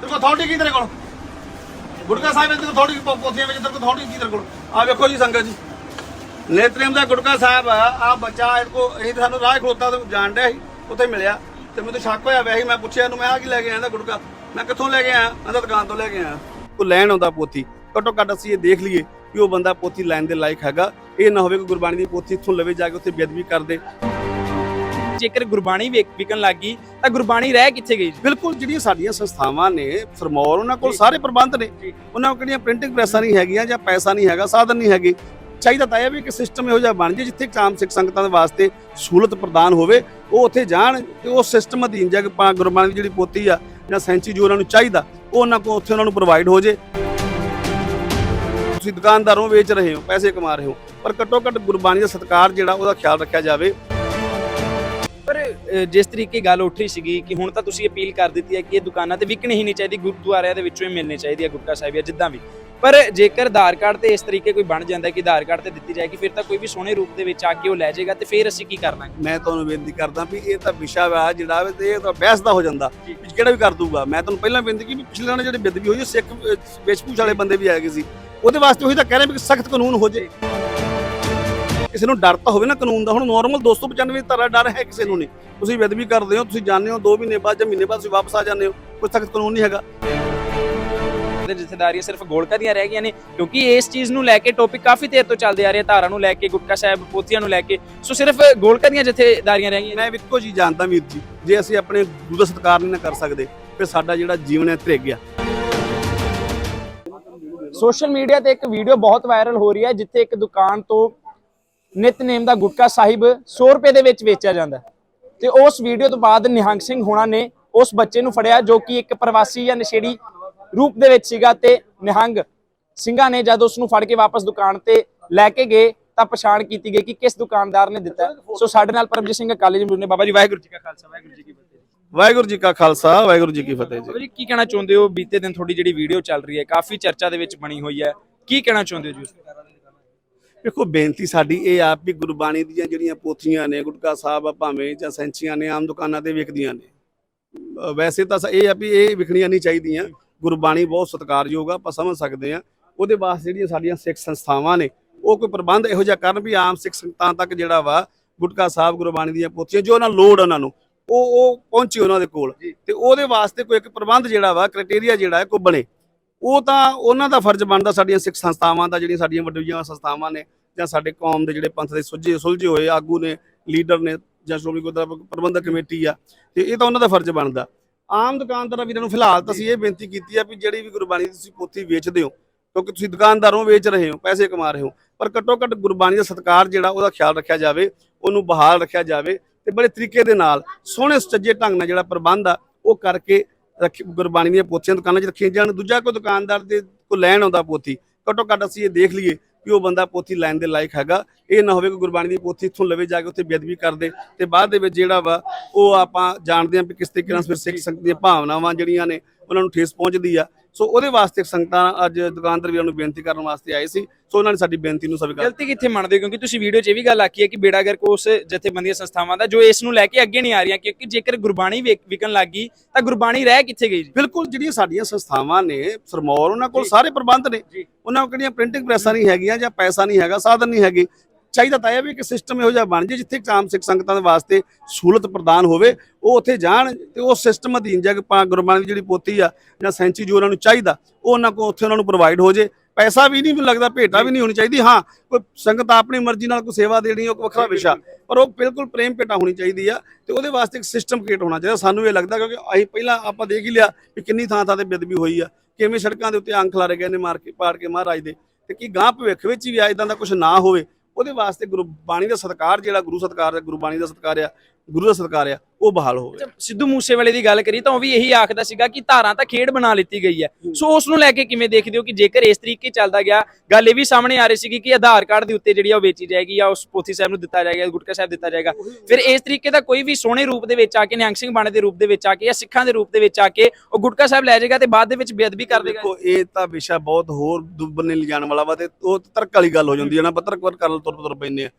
ਤੇਰੇ ਕੋਲ ਅਥਾਰਟੀ ਕੀ ਤੇਰੇ ਕੋਲ? ਗੁਟਕਾ ਸਾਹਿਬ ਤੇਰੇ ਕੋਲ ਅਥਾਰਟੀ ਪੋਥੀਆਂ ਵਿੱਚ ਤੇਰੇ ਕੋਲ ਅਥਾਰਟੀ ਕੀ ਤੇਰੇ ਕੋਲ? ਆ ਵੇਖੋ ਜੀ ਸੰਗਤ ਜੀ। ਨੇਤਰੇਮ ਦਾ ਗੁਟਕਾ ਸਾਹਿਬ ਆ ਬੱਚਾ ਇਹ ਕੋ ਇਹ ਸਾਨੂੰ ਰਾਹ ਖਲੋਤਾ ਤੋਂ ਜਾਣ ਡਿਆ ਸੀ, ਉੱਥੇ ਮਿਲਿਆ। ਤੇ ਮੈਨੂੰ ਸ਼ੱਕ ਹੋਇਆ ਵੈਸੇ ਮੈਂ ਪੁੱਛਿਆ ਇਹਨੂੰ, ਮੈਂ ਆ ਕੀ ਲੈ ਕੇ ਆਇਆ ਇਹਦਾ ਗੁਟਕਾ ਮੈਂ ਕਿੱਥੋਂ ਲੈ ਕੇ ਆਇਆ? ਕਹਿੰਦਾ ਦੁਕਾਨ ਤੋਂ ਲੈ ਕੇ ਆਇਆ। ਉਹ ਲੈਣ ਆਉਂਦਾ ਪੋਥੀ। ਘੱਟੋ ਘੱਟ ਅਸੀਂ ਇਹ ਦੇਖ ਲਈਏ ਕਿ ਉਹ ਬੰਦਾ ਪੋਥੀ ਲੈਣ ਦੇ ਲਾਇਕ ਹੈਗਾ। ਇਹ ਨਾ ਹੋਵੇ ਕਿ ਗੁਰਬਾਣੀ ਦੀ ਪੋਥੀ ਇੱਥੋਂ ਲਵੇ ਜਾ ਕੇ ਉੱਥੇ ਬੇਅਦਬੀ ਕਰਦੇ। ਜੇਕਰ ਗੁਰਬਾਣੀ ਵਿਕਣ ਲੱਗੀ ਤਾਂ ਗੁਰਬਾਣੀ ਰਹਿ ਕਿੱਥੇ ਗਈ ਬਿਲਕੁਲ ਜਿਹੜੀਆਂ ਸਾਡੀਆਂ ਸੰਸਥਾਵਾਂ ਨੇ ਫਰਮੌਰ ਉਹਨਾਂ ਕੋਲ ਸਾਰੇ ਪ੍ਰਬੰਧ ਨੇ। ਉਹਨਾਂ ਕੋਲ ਕਿਹੜੀਆਂ ਪ੍ਰਿੰਟਿੰਗ ਪ੍ਰੈਸਾਂ ਨਹੀਂ ਹੈਗੀਆਂ ਜਾਂ ਪੈਸਾ ਨਹੀਂ ਹੈਗਾ ਸਾਧਨ ਨਹੀਂ ਹੈਗੇ ਚਾਹੀਦਾ ਤਾਂ ਇਹ ਵੀ ਕਿ ਸਿਸਟਮ ਇਹੋ ਜਿਹਾ ਬਣ ਜੇ ਜਿੱਥੇ ਇੱਕ ਆਮ ਸਿੱਖ ਸੰਗਤਾਂ ਦੇ ਵਾਸਤੇ ਸਹੂਲਤ ਪ੍ਰਦਾਨ ਹੋਵੇ ਉਹ ਉੱਥੇ ਜਾਣ ਤੇ ਉਹ ਸਿਸਟਮ ਅਧੀਨ ਜਾ ਕੇ ਪਾ ਗੁਰਬਾਣੀ ਦੀ ਜਿਹੜੀ ਪੋਥੀ ਆ ਜਾਂ ਸੈਂਚੀ ਜੋ ਉਹਨਾਂ ਨੂੰ ਚਾਹੀਦਾ ਉਹ ਉਹਨਾਂ ਕੋਲ ਉੱਥੇ ਉਹਨਾਂ ਨੂੰ ਪ੍ਰੋਵਾਈਡ ਹੋ ਜੇ। ਤੁਸੀਂ ਦੁਕਾਨਦਾਰੋਂ ਵੇਚ ਰਹੇ ਹੋ ਪੈਸੇ ਕਮਾ ਰਹੇ ਹੋ ਪਰ ਘੱਟੋ ਘੱਟ ਗੁਰਬਾਣੀ ਦਾ ਸਤਿਕਾਰ ਜਿਹੜਾ ਉਹਦਾ ਖਿਆਲ ਰੱਖਿਆ ਜਾਵੇ। ਪਰ ਜਿਸ ਤਰੀਕੇ ਗੱਲ ਉੱਠ ਰਹੀ ਸੀਗੀ ਕਿ ਹੁਣ ਤਾਂ ਤੁਸੀਂ ਅਪੀਲ ਕਰ ਦਿੱਤੀ ਹੈ ਕਿ ਇਹ ਦੁਕਾਨਾਂ ਤੇ ਵਿਕਣੀ ਹੀ ਨਹੀਂ ਚਾਹੀਦੀ ਗੁਰਦੁਆਰਿਆਂ ਦੇ ਵਿੱਚੋਂ ਹੀ ਮਿਲਣੀ ਚਾਹੀਦੀ ਹੈ ਗੁਟਕਾ ਸਾਹਿਬ ਜਾਂ ਜਿੱਦਾਂ ਵੀ। ਪਰ ਜੇਕਰ ਆਧਾਰ ਕਾਰਡ ਤੇ ਇਸ ਤਰੀਕੇ ਕੋਈ ਬਣ ਜਾਂਦਾ ਕਿ ਆਧਾਰ ਕਾਰਡ ਤੇ ਦਿੱਤੀ ਜਾਏਗੀ ਫਿਰ ਤਾਂ ਕੋਈ ਵੀ ਸੋਹਣੇ ਰੂਪ ਦੇ ਵਿੱਚ ਆ ਕੇ ਉਹ ਲੈ ਜਾਏਗਾ ਤੇ ਫਿਰ ਅਸੀਂ ਕੀ ਕਰਨਾ ਮੈਂ ਤੁਹਾਨੂੰ ਬੇਨਤੀ ਕਰਦਾ ਵੀ ਇਹ ਤਾਂ ਵਿਸ਼ਾ ਵਾ ਜਿਹੜਾ ਵੇ ਤੇ ਇਹ ਤਾਂ ਬਹਿਸ ਦਾ ਹੋ ਜਾਂਦਾ। ਵੀ ਕਿਹੜਾ ਵੀ ਕਰ ਦੂਗਾ। ਮੈਂ ਤੁਹਾਨੂੰ ਪਹਿਲਾਂ ਬੇਨਤੀ ਕੀਤੀ ਵੀ ਪਿਛਲੇ ਨਾਲ ਜਿਹੜੇ ਬਿੱਦਵੀ ਹੋਈ ਉਹ ਸਿੱਖ ਵੇਸ਼ਭੂਸ਼ਾ ਵਾਲੇ ਬੰਦੇ ਵੀ ਆਏ ਸੀ ਉਹਦੇ ਵਾਸਤੇ ਉਹੀ ਤਾਂ ਕਹਿ ਰਹੇ ਵੀ ਸਖਤ ਕਾਨੂੰਨ ਹੋ ਜੇ। ਕਿਸੇ ਨੂੰ ਡਰ ਤਾਂ ਹੋਵੇ ਨਾ ਕਾਨੂੰਨ ਦਾ। ਹੁਣ ਨਾਰਮਲ 295 ਤਰ੍ਹਾਂ ਡਰ ਹੈ ਕਿਸੇ ਨੂੰ ਨਹੀਂ। ਤੁਸੀਂ ਬੇਦਬੀ ਕਰਦੇ ਹੋ ਤੁਸੀਂ ਜਾਣਦੇ ਹੋ 2 ਮਹੀਨੇ ਬਾਅਦ ਜਾਂ ਮਹੀਨੇ ਬਾਅਦ ਤੁਸੀਂ ਵਾਪਸ ਆ ਜਾਂਦੇ ਹੋ। ਕੋਈ ਸਖਤ ਕਾਨੂੰਨ ਨਹੀਂ ਹੈਗਾ। ਦੇ ਜਥੇਦਾਰੀਆਂ ਸਿਰਫ ਗੋਲਕਾ ਦੀਆਂ ਰਹਿ ਗਈਆਂ ਨੇ ਕਿਉਂਕਿ ਇਸ ਚੀਜ਼ ਨੂੰ ਲੈ ਕੇ ਟੌਪਿਕ ਕਾਫੀ ਦੇਰ ਤੋਂ ਚੱਲਦੇ ਆ ਰਹੇ ਧਾਰਾ ਨੂੰ ਲੈ ਕੇ ਗੁਟਕਾ ਸਾਹਿਬ ਪੋਥੀਆਂ ਨੂੰ ਲੈ ਕੇ। ਸੋ ਸਿਰਫ ਗੋਲਕਾ ਦੀਆਂ ਜਥੇਦਾਰੀਆਂ ਰਹਿ ਗਈਆਂ। ਮੈਂ ਵੀ ਇੱਕੋ ਚੀਜ਼ ਜਾਣਦਾ ਵੀਰ ਜੀ ਜੇ ਅਸੀਂ ਆਪਣੇ ਗੁਰੂ ਦਾ ਸਤਿਕਾਰ ਨਹੀਂ ਨਾ ਕਰ ਸਕਦੇ ਫਿਰ ਸਾਡਾ ਜਿਹੜਾ ਜੀਵਨ ਹੈ ਧਰਿਕ ਗਿਆ ਸੋਸ਼ਲ ਮੀਡੀਆ ਤੇ ਇੱਕ ਵੀਡੀਓ ਬਹੁਤ ਵਾਇਰਲ ਹੋ ਰਹੀ ਹੈ ਜਿੱਥੇ ਇੱਕ ਦੁਕਾਨ ਤੋਂ ਨਿਤਨੇਮ ਦਾ ਗੁਟਕਾ ਸਾਹਿਬ 100 ਰੁਪਏ ਦੇ ਵਿੱਚ ਵੇਚਿਆ ਜਾਂਦਾ। ਤੇ ਉਸ ਵੀਡੀਓ ਤੋਂ ਬਾਅਦ ਨਿਹੰਗ ਸਿੰਘ ਹੋਣਾ ਨੇ ਉਸ ਬੱਚੇ ਨੂੰ ਫੜਿਆ ਜੋ ਕਿ ਇੱਕ ਪ੍ਰਵਾਸੀ ਜਾਂ ਨਸ਼ੇੜੀ ਰੂਪ ਦੇ ਵਿੱਚ ਸੀਗਾ ਤੇ ਨਿਹੰਗ ਸਿੰਘਾਂ ਨੇ ਜਦ ਉਸ ਨੂੰ ਫੜ ਕੇ ਵਾਪਸ ਦੁਕਾਨ ਤੇ ਲੈ ਕੇ ਗਏ ਤਾਂ ਪਛਾਣ ਕੀਤੀ ਗਈ ਕਿ ਕਿਸ ਦੁਕਾਨਦਾਰ ਨੇ ਦਿੱਤਾ। ਸੋ ਸਾਡੇ ਨਾਲ ਪਰਮਜੀਤ ਸਿੰਘ ਅਕਾਲੀ ਜੀ ਮੌਜੂਦ ਨੇ। ਬਾਬਾ ਜੀ ਵਾਹਿਗੁਰੂ ਜੀ ਕਾ ਖਾਲਸਾ ਵਾਹਿਗੁਰੂ ਜੀ ਕੀ ਫਤਿਹ ਵਾਹਿਗੁਰੂ ਜੀ ਕਾ ਖਾਲਸਾ ਵਾਹਿਗੁਰੂ ਜੀ ਕੀ ਫਤਿਹ ਜੀ। ਬਾਬਾ ਜੀ ਕੀ ਕਹਿਣਾ ਚਾਹੁੰਦੇ ਹੋ? ਬੀਤੇ ਦਿਨ ਤੁਹਾਡੀ ਜਿਹੜੀ ਵੀਡੀਓ ਚੱਲ ਰਹੀ ਹੈ ਕਾਫੀ ਚਰਚਾ ਦੇ ਵਿੱਚ ਬਣੀ ਹੋਈ ਹੈ। ਕੀ ਕਹਿਣਾ ਚਾਹੁੰਦੇ ਹੋ ਜੀ ਵੇਖੋ ਬੇਨਤੀ ਸਾਡੀ ਇਹ ਆ ਵੀ ਗੁਰਬਾਣੀ ਦੀਆਂ ਜਿਹੜੀਆਂ ਪੋਥੀਆਂ ਨੇ ਗੁਟਕਾ ਸਾਹਿਬ ਆ ਭਾਵੇਂ ਜਾਂ ਸੈਂਚੀਆਂ ਨੇ ਆਮ ਦੁਕਾਨਾਂ ਤੇ ਵਿਕਦੀਆਂ ਨੇ। ਵੈਸੇ ਤਾਂ ਇਹ ਆ ਵੀ ਇਹ ਵਿਕਣੀਆਂ ਨਹੀਂ ਚਾਹੀਦੀਆਂ। ਗੁਰਬਾਣੀ ਬਹੁਤ ਸਤਿਕਾਰਯੋਗ ਆ ਆਪਾਂ ਸਮਝ ਸਕਦੇ ਆ। ਉਹਦੇ ਵਾਸਤੇ ਜਿਹੜੀਆਂ ਸਾਡੀਆਂ ਸਿੱਖ ਸੰਸਥਾਵਾਂ ਨੇ ਉਹ ਕੋਈ ਪ੍ਰਬੰਧ ਇਹੋ ਜਿਹਾ ਕਰਨ ਵੀ ਆਮ ਸਿੱਖ ਸੰਗਤਾਂ ਤੱਕ ਜਿਹੜਾ ਵਾ ਗੁਟਕਾ ਸਾਹਿਬ ਗੁਰਬਾਣੀ ਦੀਆਂ ਪੋਥੀਆਂ ਜੋ ਉਹਨਾਂ ਲੋੜ ਉਹਨਾਂ ਨੂੰ ਉਹ ਉਹ ਪਹੁੰਚੇ ਉਹਨਾਂ ਦੇ ਕੋਲ। ਤੇ ਉਹਦੇ ਵਾਸਤੇ ਕੋਈ ਇੱਕ ਪ੍ਰਬੰਧ ਜਿਹੜਾ ਵਾ ਕ੍ਰਾਈਟੇਰੀਆ ਜਿਹੜਾ ਹੈ ਕੋਈ ਬਣੇ। ਉਹ ਤਾਂ ਉਹਨਾਂ ਦਾ ਫਰਜ਼ ਬਣਦਾ ਸਾਡੀਆਂ ਸਿੱਖ ਸੰਸਥਾਵਾਂ ਦਾ, ਜਿਹੜੀਆਂ ਸਾਡੀਆਂ ਵੱਡੀਆਂ ਸੰਸਥਾਵਾਂ ਨੇ, ਜਾਂ ਸਾਡੇ ਕੌਮ ਦੇ ਜਿਹੜੇ ਪੰਥ ਦੇ ਸੁਲਝੇ ਸੁਲਝੇ ਹੋਏ ਆਗੂ ਨੇ, ਲੀਡਰ ਨੇ, ਜਾਂ ਸ਼੍ਰੋਮਣੀ ਗੁਰਦੁਆਰਾ ਪ੍ਰਬੰਧਕ ਕਮੇਟੀ ਆ, ਤੇ ਇਹ ਤਾਂ ਉਹਨਾਂ ਦਾ ਫਰਜ਼ ਬਣਦਾ। ਆਮ ਦੁਕਾਨਦਾਰਾਂ ਵੀਰਾਂ ਨੂੰ ਫਿਲਹਾਲ ਤਾਂ ਅਸੀਂ ਇਹ ਬੇਨਤੀ ਕੀਤੀ ਆ ਵੀ ਜਿਹੜੀ ਵੀ ਗੁਰਬਾਣੀ ਦੀ ਤੁਸੀਂ ਪੋਥੀ ਵੇਚਦੇ ਹੋ, ਕਿਉਂਕਿ ਤੁਸੀਂ ਦੁਕਾਨਦਾਰੋਂ ਵੇਚ ਰਹੇ ਹੋ, ਪੈਸੇ ਕਮਾ ਰਹੇ ਹੋ, ਪਰ ਘੱਟੋ ਘੱਟ ਗੁਰਬਾਣੀ ਦਾ ਸਤਿਕਾਰ ਜਿਹੜਾ ਉਹਦਾ ਖਿਆਲ ਰੱਖਿਆ ਜਾਵੇ, ਉਹਨੂੰ ਬਹਾਲ ਰੱਖਿਆ ਜਾਵੇ, ਤੇ ਬੜੇ ਤਰੀਕੇ ਦੇ ਨਾਲ, ਸੋਹਣੇ ਸੁਚੱਜੇ ਢੰਗ ਨਾਲ ਜਿਹੜਾ ਪ੍ਰਬੰਧ ਆ, ਉਹ ਕਰਕੇ ਰੱਖੀ ਗੁਰਬਾਣੀ ਦੀਆਂ ਪੋਥੀਆਂ ਦੁਕਾਨਾਂ 'ਚ ਰੱਖੀਆਂ ਜਾਣ। ਦੂਜਾ ਕੋਈ ਦੁਕਾਨਦਾਰ ਦੇ ਕੋ ਲੈਣ ਆਉਂਦਾ ਪੋਥੀ, ਘੱਟੋ ਘੱਟ ਅਸੀਂ ਇਹ ਦੇਖ ਲਈਏ ਕਿ ਉਹ ਬੰਦਾ ਪੋਥੀ ਲੈਣ ਦੇ ਲਾਇਕ ਹੈਗਾ। ਇਹ ਨਾ ਹੋਵੇ ਕਿ ਗੁਰਬਾਣੀ ਦੀ ਪੋਥੀ ਇੱਥੋਂ ਲਵੇ ਜਾ ਕੇ ਉੱਥੇ ਬੇਅਦਬੀ ਕਰਦੇ ਤੇ ਬਾਅਦ ਦੇ ਵਿੱਚ ਜਿਹੜਾ ਵਾ, ਉਹ ਆਪਾਂ ਜਾਣਦੇ ਹਾਂ ਵੀ ਕਿਸ ਤਰੀਕੇ ਨਾਲ ਫਿਰ ਸਿੱਖ ਸੰਗਤ ਦੀਆਂ ਭਾਵਨਾਵਾਂ ਜਿਹੜੀਆਂ ਨੇ ਉਹਨਾਂ ਨੂੰ ਠੇਸ ਪਹੁੰਚਦੀ ਆ। ਸੋ ਉਹਦੇ ਵਾਸਤੇ ਸੰਗਤਾਂ ਅੱਜ ਦੁਕਾਨਦਾਰ ਵੀਰਾਂ ਨੂੰ ਬੇਨਤੀ ਕਰਨ ਵਾਸਤੇ ਆਏ ਸੀ। ਸੋ ਉਹਨਾਂ ਨੇ ਸਾਡੀ ਬੇਨਤੀ ਨੂੰ ਸਵੀਕਾਰ ਗਲਤੀ ਕਿੱਥੇ ਮੰਨਦੇ? ਕਿਉਂਕਿ ਤੁਸੀਂ ਵੀਡੀਓ 'ਚ ਇਹ ਵੀ ਗੱਲ ਆਖੀ ਹੈ ਕਿ ਬੇੜਾ ਗਰਕ ਉਸ ਜਥੇਬੰਦੀਆਂ ਸੰਸਥਾਵਾਂ ਦਾ ਜੋ ਇਸ ਨੂੰ ਲੈ ਕੇ ਅੱਗੇ ਨਹੀਂ ਆ ਰਹੀਆਂ ਕਿਉਂਕਿ ਜੇਕਰ ਗੁਰਬਾਣੀ ਵਿਕਣ ਲੱਗੀ ਤਾਂ ਗੁਰਬਾਣੀ ਰਹਿ ਕਿੱਥੇ ਗਈ ਜੀ? ਬਿਲਕੁਲ ਜਿਹੜੀਆਂ ਸਾਡੀਆਂ ਸੰਸਥਾਵਾਂ ਨੇ ਫਰਮੌਰ ਉਹਨਾਂ ਕੋਲ ਸਾਰੇ ਪ੍ਰਬੰਧ ਨੇ। ਉਹਨਾਂ ਕੋਲ ਕਿਹੜੀਆਂ ਪ੍ਰਿੰਟਿੰਗ ਪ੍ਰੈਸਾਂ ਨਹੀਂ ਹੈਗੀਆਂ ਜਾਂ ਪੈਸਾ ਨਹੀਂ ਹੈਗਾ ਸਾਧਨ ਨਹੀਂ ਹੈਗੇ। ਚਾਹੀਦਾ ਤਾਂ ਇਹ ਵੀ ਕਿ ਸਿਸਟਮ ਇਹੋ ਜਿਹਾ ਬਣ ਜੇ ਜਿੱਥੇ ਇੱਕ ਆਮ ਸਿੱਖ ਸੰਗਤਾਂ ਦੇ ਵਾਸਤੇ ਸਹੂਲਤ ਪ੍ਰਦਾਨ ਹੋਵੇ ਉਹ ਉੱਥੇ ਜਾਣ ਤੇ ਉਹ ਸਿਸਟਮ ਅਧੀਨ ਜਾ ਕੇ ਪਾ ਗੁਰਬਾਣੀ ਦੀ ਜਿਹੜੀ ਪੋਥੀ ਆ ਜਾਂ ਸੈਂਚੀ ਜੋ ਉਹਨਾਂ ਨੂੰ ਚਾਹੀਦਾ ਉਹ ਉਹਨਾਂ ਕੋਲ ਉੱਥੇ ਉਹਨਾਂ ਨੂੰ ਪ੍ਰੋਵਾਈਡ ਹੋ ਜੇ। ਪੈਸਾ ਵੀ ਨਹੀਂ ਮੈਨੂੰ ਲੱਗਦਾ ਭੇਟਾ ਵੀ ਨਹੀਂ ਹੋਣੀ ਚਾਹੀਦੀ। ਹਾਂ ਕੋਈ ਸੰਗਤ ਆਪਣੀ ਮਰਜ਼ੀ ਨਾਲ ਕੋਈ ਸੇਵਾ ਦੇਣੀ ਉਹ ਵੱਖਰਾ ਵਿਸ਼ਾ ਪਰ ਉਹ ਬਿਲਕੁਲ ਪ੍ਰੇਮ ਭੇਟਾ ਹੋਣੀ ਚਾਹੀਦੀ ਆ ਤੇ ਉਹਦੇ ਵਾਸਤੇ ਇੱਕ ਸਿਸਟਮ ਕ੍ਰੀਏਟ ਹੋਣਾ ਚਾਹੀਦਾ। ਸਾਨੂੰ ਇਹ ਲੱਗਦਾ ਕਿਉਂਕਿ ਅਸੀਂ ਪਹਿਲਾਂ ਆਪਾਂ ਦੇਖ ਹੀ ਲਿਆ ਕਿ ਕਿੰਨੀ ਥਾਂ ਥਾਂ ਤੇ ਬੇਦਬੀ ਹੋਈ ਆ ਕਿਵੇਂ ਸੜਕਾਂ ਦੇ ਉੱਤੇ ਅੰਖ ਖਿਲਾਰੇ ਗਏ ਨੇ ਮਾਰ ਕੇ ਪਾੜ ਕੇ ਮਹਾਰਾਜ ਦੇ ਤੇ ਕੀ ਗਾਂ ਭਵਿੱਖ ਵਿੱਚ ਵੀ ਆ ਇਦਾਂ ਦਾ ਕੁਝ ਨਾ ਹੋਵੇ ਉਹਦੇ ਵਾਸਤੇ ਗੁਰਬਾਣੀ ਦਾ ਸਤਿਕਾਰ ਜਿਹੜਾ ਗੁਰੂ ਸਤਿਕਾਰ ਹੈ ਗੁਰਬਾਣੀ ਦਾ ਸਤਿਕਾਰ ਆ, ਗੁਰੂ ਦਾ ਸਤਿਕਾਰ ਆ। ਉਹ ਬਹਾਲ ਹੋਵੇ ਸਿੱਧੂ ਮੂਸੇਵਾਲੇ ਦੀ ਗੱਲ ਕਰੀ ਤਾਂ ਉਹ ਵੀ ਇਹੀ ਆਖਦਾ ਸੀਗਾ ਕਿ ਧਾਰਾਂ ਤਾਂ ਖੇਡ ਬਣਾ ਲਿੱਤੀ ਗਈ ਹੈ। ਸੋ ਉਸ ਨੂੰ ਲੈ ਕੇ ਕਿਵੇਂ ਦੇਖਦੇ ਹੋ ਕਿ ਜੇਕਰ ਇਸ ਤਰੀਕੇ ਚੱਲਦਾ ਗਿਆ ਗੱਲ ਇਹ ਵੀ ਸਾਹਮਣੇ ਆ ਰਹੀ ਸੀਗੀ ਕਿ ਆਧਾਰ ਕਾਰਡ ਦੇ ਉੱਤੇ ਜਿਹੜੀ ਆ ਉਹ ਵੇਚੀ ਜਾਏਗੀ ਜਾਂ ਉਸ ਪੋਥੀ ਸਾਹਿਬ ਨੂੰ ਦਿੱਤਾ ਜਾਏਗਾ ਗੁਟਕਾ ਸਾਹਿਬ ਦਿੱਤਾ ਜਾਏਗਾ। ਫਿਰ ਇਸ ਤਰੀਕੇ ਦਾ ਕੋਈ ਵੀ ਸੋਹਣੇ ਰੂਪ ਦੇ ਵਿੱਚ ਆ ਕੇ ਨਿਹੰਗ ਸਿੰਘ ਬਾਣੇ ਦੇ ਰੂਪ ਦੇ ਵਿੱਚ ਆ ਕੇ ਜਾਂ ਸਿੱਖਾਂ ਦੇ ਰੂਪ ਦੇ ਵਿੱਚ ਆ ਕੇ ਉਹ ਗੁਟਕਾ ਸਾਹਿਬ ਲੈ ਜਾਏਗਾ ਤੇ ਬਾਅਦ ਦੇ ਵਿੱਚ ਬੇਅਦਬੀ ਕਰ ਦੇਗਾ। ਦੇਖੋ ਇਹ ਤਾਂ ਵਿਸ਼ਾ ਬਹੁਤ ਹੋਰ ਦੁੱਬਨੇ ਲਿਜਾਣ ਵਾਲਾ ਵਾ ਤੇ ਉਹ ਤਰਕ ਵਾਲੀ ਗੱਲ ਹੋ ਜਾਂਦੀ ਹੈ ਨਾ ਪੱਤਰਕਾਰ ਕਰਨ ਤੁਰ ਤੁਰ ਪੈਂਦੇ ਆ।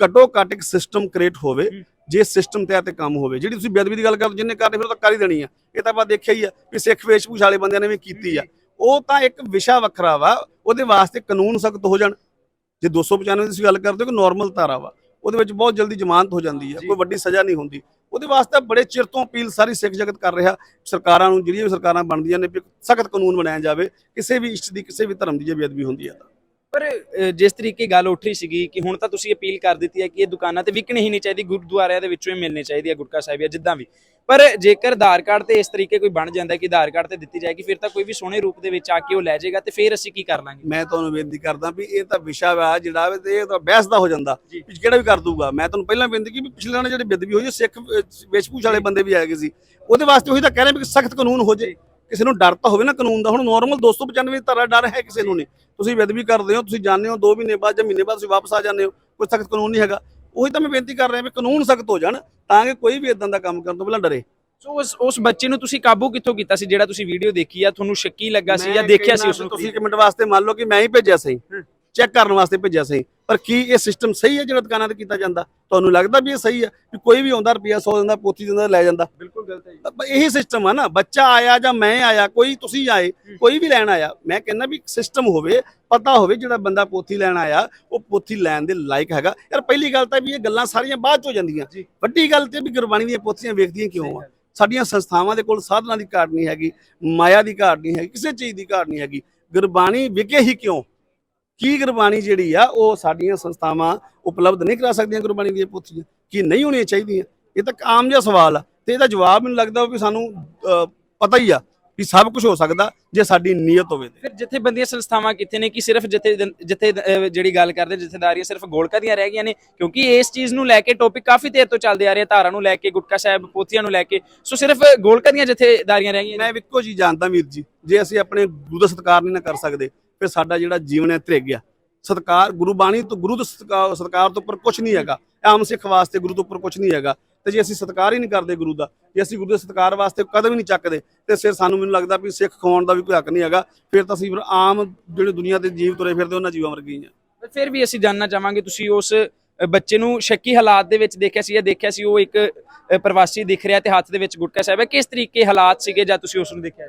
ਘੱਟੋ ਘੱਟ ਇੱਕ ਸਿਸਟਮ ਕ੍ਰੀਏਟ ਹੋਵੇ ਜੇ ਸਿਸਟਮ ਤਹਿਤ ਕੰਮ ਹੋਵੇ, ਜਿਹੜੀ ਤੁਸੀਂ ਬੇਅਦਬੀ ਦੀ ਗੱਲ ਕਰਦੇ ਜਿੰਨੇ ਕਰਨੀ ਫਿਰ ਉਹ ਤਾਂ ਕਰ ਹੀ ਦੇਣੀ ਆ। ਇਹ ਤਾਂ ਆਪਾਂ ਦੇਖਿਆ ਹੀ ਆ ਵੀ ਸਿੱਖ ਵੇਸ਼ਭੂਸ਼ ਵਾਲੇ ਬੰਦਿਆਂ ਨੇ ਵੀ ਕੀਤੀ ਆ। ਉਹ ਤਾਂ ਇੱਕ ਵਿਸ਼ਾ ਵੱਖਰਾ ਵਾ, ਉਹਦੇ ਵਾਸਤੇ ਕਾਨੂੰਨ ਸਖਤ ਹੋ ਜਾਣ। ਜੇ 295 ਦੀ ਤੁਸੀਂ ਗੱਲ ਕਰਦੇ ਹੋ ਕਿ ਨਾਰਮਲ ਧਾਰਾ ਵਾ, ਉਹਦੇ ਵਿੱਚ ਬਹੁਤ ਜਲਦੀ ਜ਼ਮਾਨਤ ਹੋ ਜਾਂਦੀ ਹੈ ਕੋਈ ਵੱਡੀ ਸਜ਼ਾ ਨਹੀਂ ਹੁੰਦੀ। ਉਹਦੇ ਵਾਸਤੇ ਬੜੇ ਚਿਰ ਤੋਂ ਅਪੀਲ ਸਾਰੀ ਸਿੱਖ ਜਗਤ ਕਰ ਰਿਹਾ, ਸਰਕਾਰਾਂ ਨੂੰ, ਜਿਹੜੀਆਂ ਵੀ ਸਰਕਾਰਾਂ ਬਣਦੀਆਂ ਨੇ ਵੀ ਸਖਤ ਕਾਨੂੰਨ ਬਣਾਇਆ ਜਾਵੇ, ਕਿਸੇ ਵੀ ਇਸ਼ਟ ਦੀ, ਕਿਸੇ ਵੀ ਧਰਮ ਦੀ ਜੇ ਬੇਅਦਬੀ ਹੁੰਦੀ ਹੈ ਤਾਂ। ਪਰ ਜਿਸ ਤਰੀਕੇ ਗੱਲ ਉੱਠ ਰਹੀ ਸੀਗੀ ਕਿ ਹੁਣ ਤਾਂ ਤੁਸੀਂ ਅਪੀਲ ਕਰ ਦਿੱਤੀ ਹੈ ਕਿ ਇਹ ਦੁਕਾਨਾਂ ਤੇ ਵਿਕਣੀ ਹੀ ਨਹੀਂ ਚਾਹੀਦੀ ਗੁਰਦੁਆਰਿਆਂ ਦੇ ਵਿੱਚੋਂ ਹੀ ਮਿਲਣੀ ਚਾਹੀਦੀ ਹੈ ਗੁਟਕਾ ਸਾਹਿਬ ਜਾਂ ਜਿੱਦਾਂ ਵੀ। ਪਰ ਜੇਕਰ ਆਧਾਰ ਕਾਰਡ ਤੇ ਇਸ ਤਰੀਕੇ ਕੋਈ ਬਣ ਜਾਂਦਾ ਕਿ ਆਧਾਰ ਕਾਰਡ ਤੇ ਦਿੱਤੀ ਜਾਏਗੀ ਫਿਰ ਤਾਂ ਕੋਈ ਵੀ ਸੋਹਣੇ ਰੂਪ ਦੇ ਵਿੱਚ ਆ ਕੇ ਉਹ ਲੈ ਜਾਏਗਾ ਤੇ ਫਿਰ ਅਸੀਂ ਕੀ ਕਰ ਲਾਂਗੇ? ਮੈਂ ਤੁਹਾਨੂੰ ਬੇਨਤੀ ਕਰਦਾ ਵੀ ਇਹ ਤਾਂ ਵਿਸ਼ਾ ਵਾ ਜਿਹੜਾ ਇਹ ਤਾਂ ਬਹਿਸ ਦਾ ਹੋ ਜਾਂਦਾ। ਕਿਹੜਾ ਵੀ ਕਰ ਦੂਗਾ। ਮੈਂ ਤੁਹਾਨੂੰ ਪਹਿਲਾਂ ਬੇਨਤੀ ਕੀਤੀ ਵੀ ਪਿਛਲੇ ਨਾਲ ਜਿਹੜੀ ਬੇਦਬੀ ਹੋਈ ਸਿੱਖ ਵੇਸ਼ਭੂਸ਼ਾ ਵਾਲੇ ਬੰਦੇ ਵੀ ਆਏ ਸੀ। ਉਹਦੇ ਵਾਸਤੇ ਉਹੀ ਤਾਂ ਕਹਿ ਰਹੇ ਵੀ ਸਖਤ ਕਾਨੂੰਨ ਹੋ ਜੇ। ਕਿਸੇ ਨੂੰ ਡਰ ਤਾਂ ਹੋਵੇ ਨਾ ਕਾਨੂੰਨ ਦਾ ਹੁਣ ਨਾਰਮਲ 295 ਧਾਰਾ ਡਰ ਹੈ ਕਿਸੇ ਨੂੰ ਨਹੀਂ। ਤੁਸੀਂ ਬੇਦਬੀ ਕਰਦੇ ਹੋ ਤੁਸੀਂ ਜਾਣਦੇ ਹੋ 2 ਮਹੀਨੇ ਬਾਅਦ ਜਾਂ ਮਹੀਨੇ ਬਾਅਦ ਤੁਸੀਂ ਵਾਪਸ ਆ ਜਾਂਦੇ ਹੋ ਕੋਈ ਸਖਤ ਕਾਨੂੰਨ ਨਹੀਂ ਹੈਗਾ। ਉਹੀ ਤਾਂ ਮੈਂ ਬੇਨਤੀ ਕਰ ਰਿਹਾ ਵੀ ਕਾਨੂੰਨ ਸਖਤ ਹੋ ਜਾਣ ਤਾਂ ਕਿ ਕੋਈ ਵੀ ਇਦਾਂ ਦਾ ਕੰਮ ਕਰਨ ਤੋਂ ਪਹਿਲਾਂ ਡਰੇ। ਸੋ ਉਸ ਉਸ ਬੱਚੇ ਨੂੰ ਤੁਸੀਂ ਕਾਬੂ ਕਿੱਥੋਂ ਕੀਤਾ ਸੀ ਜਿਹੜਾ ਤੁਸੀਂ ਵੀਡੀਓ ਦੇਖੀ ਆ ਤੁਹਾਨੂੰ ਸ਼ੱਕੀ ਲੱਗਾ ਸੀ ਜਾਂ ਦੇਖਿਆ ਸੀ ਉਸ ਨੂੰ ਤੁਸੀਂ ਇੱਕ ਮਿੰਟ ਵਾਸਤੇ ਮੰਨ ਲਓ ਕਿ ਮੈਂ ਹੀ ਭੇਜਿਆ ਸਹੀ ਚੈੱਕ ਕਰਨ ਵਾਸਤੇ ਭੇਜਿਆ ਸਹੀ। ਪਰ ਕੀ ਇਹ ਸਿਸਟਮ ਸਹੀ ਹੈ ਜਿਹੜਾ ਦੁਕਾਨਾਂ ਤੇ ਕੀਤਾ ਜਾਂਦਾ? ਤੁਹਾਨੂੰ ਲੱਗਦਾ ਵੀ ਇਹ ਸਹੀ ਹੈ ਵੀ ਕੋਈ ਵੀ ਆਉਂਦਾ ਰੁਪਿਆ 100 ਦਿੰਦਾ ਪੋਥੀ ਦਿੰਦਾ ਲੈ ਜਾਂਦਾ? ਬਿਲਕੁਲ ਗਲਤ ਹੈ ਇਹੀ ਸਿਸਟਮ ਆ ਨਾ ਬੱਚਾ ਆਇਆ ਜਾਂ ਮੈਂ ਆਇਆ ਕੋਈ ਤੁਸੀਂ ਆਏ ਕੋਈ ਵੀ ਲੈਣ ਆਇਆ ਮੈਂ ਕਹਿੰਦਾ ਵੀ ਸਿਸਟਮ ਹੋਵੇ ਪਤਾ ਹੋਵੇ ਜਿਹੜਾ ਬੰਦਾ ਪੋਥੀ ਲੈਣ ਆਇਆ ਉਹ ਪੋਥੀ ਲੈਣ ਦੇ ਲਾਇਕ ਹੈਗਾ। ਯਾਰ ਪਹਿਲੀ ਗੱਲ ਤਾਂ ਵੀ ਇਹ ਗੱਲਾਂ ਸਾਰੀਆਂ ਬਾਅਦ ਚ ਹੋ ਜਾਂਦੀਆਂ। ਵੱਡੀ ਗੱਲ ਤੇ ਵੀ ਗੁਰਬਾਣੀ ਦੀਆਂ ਪੋਥੀਆਂ ਵੇਖਦੀਆਂ ਕਿਉਂ ਆ? ਸਾਡੀਆਂ ਸੰਸਥਾਵਾਂ ਦੇ ਕੋਲ ਸਾਧਨਾਂ ਦੀ ਘਾਟ ਨਹੀਂ ਹੈਗੀ ਮਾਇਆ ਦੀ ਘਾਟ ਨਹੀਂ ਹੈਗੀ ਕਿਸੇ ਚੀਜ਼ ਦੀ ਘਾਟ ਨਹੀਂ ਹੈਗੀ। ਗੁਰਬਾਣੀ ਵਿਕੇ ਹੀ ਕਿਉਂ? ਕੀ ਗੁਰਬਾਣੀ ਜਿਹੜੀ ਆ ਉਹ ਸਾਡੀਆਂ ਸੰਸਥਾਵਾਂ ਉਪਲਬਧ ਨਹੀਂ ਕਰਾ ਸਕਦੀਆਂ ਗੁਰਬਾਣੀ ਦੀਆਂ ਪੋਥੀਆਂ ਕੀ ਨਹੀਂ ਹੋਣੀਆਂ ਚਾਹੀਦੀਆਂ? ਇਹ ਤਾਂ ਆਮ ਜਿਹਾ ਸਵਾਲ ਆ ਤੇ ਇਹਦਾ ਜਵਾਬ ਮੈਨੂੰ ਲੱਗਦਾ ਵੀ ਸਾਨੂੰ ਪਤਾ ਹੀ ਆ ਵੀ ਸਭ ਕੁਝ ਹੋ ਸਕਦਾ ਜੇ ਸਾਡੀ ਨੀਅਤ ਹੋਵੇ ਤੇ। ਫਿਰ ਜਥੇਬੰਦੀਆਂ ਸੰਸਥਾਵਾਂ ਕਿੱਥੇ ਨੇ ਕਿ ਸਿਰਫ ਜਥੇ ਜਿੱਥੇ ਜਿਹੜੀ ਗੱਲ ਕਰਦੇ ਜਥੇਦਾਰੀਆਂ ਸਿਰਫ ਗੋਲਕਾ ਦੀਆਂ ਰਹਿ ਗਈਆਂ ਨੇ? ਕਿਉਂਕਿ ਇਸ ਚੀਜ਼ ਨੂੰ ਲੈ ਕੇ ਟੌਪਿਕ ਕਾਫੀ ਦੇਰ ਤੋਂ ਚੱਲਦੇ ਆ ਰਹੇ ਧਾਰਾ ਨੂੰ ਲੈ ਕੇ ਗੁਟਕਾ ਸਾਹਿਬ ਪੋਥੀਆਂ ਨੂੰ ਲੈ ਕੇ। ਸੋ ਸਿਰਫ ਗੋਲਕਾ ਦੀਆਂ ਜਥੇਦਾਰੀਆਂ ਰਹਿ ਗਈਆਂ ਮੈਂ ਇੱਕੋ ਚੀਜ਼ ਜਾਣਦਾ ਵੀਰ ਜੀ ਜੇ ਅਸੀਂ ਆਪਣੇ ਗੁਰੂ ਦਾ ਸਤਿਕਾਰ ਨਹੀਂ ਨਾ ਕਰ ਸਕਦੇ ਫਿਰ ਸਾਡਾ ਜਿਹੜਾ ਜੀਵਨ ਹੈ ਧਰਿ ਗਿਆ। ਸਤਿਕਾਰ, ਗੁਰੂ ਬਾਣੀ ਤੋਂ, ਗੁਰੂ ਦੇ ਸਤਿਕਾਰ ਤੋਂ ਉੱਪਰ ਕੁਝ ਨਹੀਂ ਹੈਗਾ। ਆਮ ਸਿੱਖ ਵਾਸਤੇ ਗੁਰੂ ਤੋਂ ਉੱਪਰ ਕੁਝ ਨਹੀਂ ਹੈਗਾ। ਤੇ ਜੇ ਅਸੀਂ ਸਤਿਕਾਰ ਹੀ ਨਹੀਂ ਕਰਦੇ ਗੁਰੂ ਦਾ, ਜੇ ਅਸੀਂ ਗੁਰੂ ਦੇ ਸਤਿਕਾਰ ਵਾਸਤੇ ਕਦਮ ਹੀ ਨਹੀਂ ਚੱਕਦੇ, ਤੇ ਫਿਰ ਸਾਨੂੰ ਮੈਨੂੰ ਲੱਗਦਾ ਵੀ ਸਿੱਖ ਖਵਾਉਣ ਦਾ ਵੀ ਕੋਈ ਹੱਕ ਨਹੀਂ ਹੈਗਾ। ਫਿਰ ਤਾਂ ਅਸੀਂ ਫਿਰ ਆਮ ਜਿਹੜੇ ਦੁਨੀਆ ਤੇ ਜੀਵ ਤੁਰੇ ਫਿਰਦੇ, ਉਹਨਾਂ ਜੀਵਾਂ ਵਰਗੇ ਆ। ਫਿਰ ਵੀ ਅਸੀਂ ਜਾਨਣਾ ਚਾਹਾਂਗੇ, ਤੁਸੀਂ ਉਸ ਬੱਚੇ ਨੂੰ ਸ਼ੱਕੀ ਹਾਲਾਤ ਦੇ ਵਿੱਚ ਦੇਖਿਆ ਸੀ ਜਾਂ ਦੇਖਿਆ ਸੀ, ਉਹ ਇੱਕ ਪ੍ਰਵਾਸੀ ਦਿਖ ਰਿਹਾ ਤੇ ਹੱਥ ਦੇ ਵਿੱਚ ਗੁਟਕਾ ਸਾਹਿਬ ਹੈ। ਕਿਸ ਤਰੀਕੇ ਹਾਲਾਤ ਸੀਗੇ ਜਾਂ ਤੁਸੀਂ ਉਸ ਨੂੰ ਦੇਖਿਆ?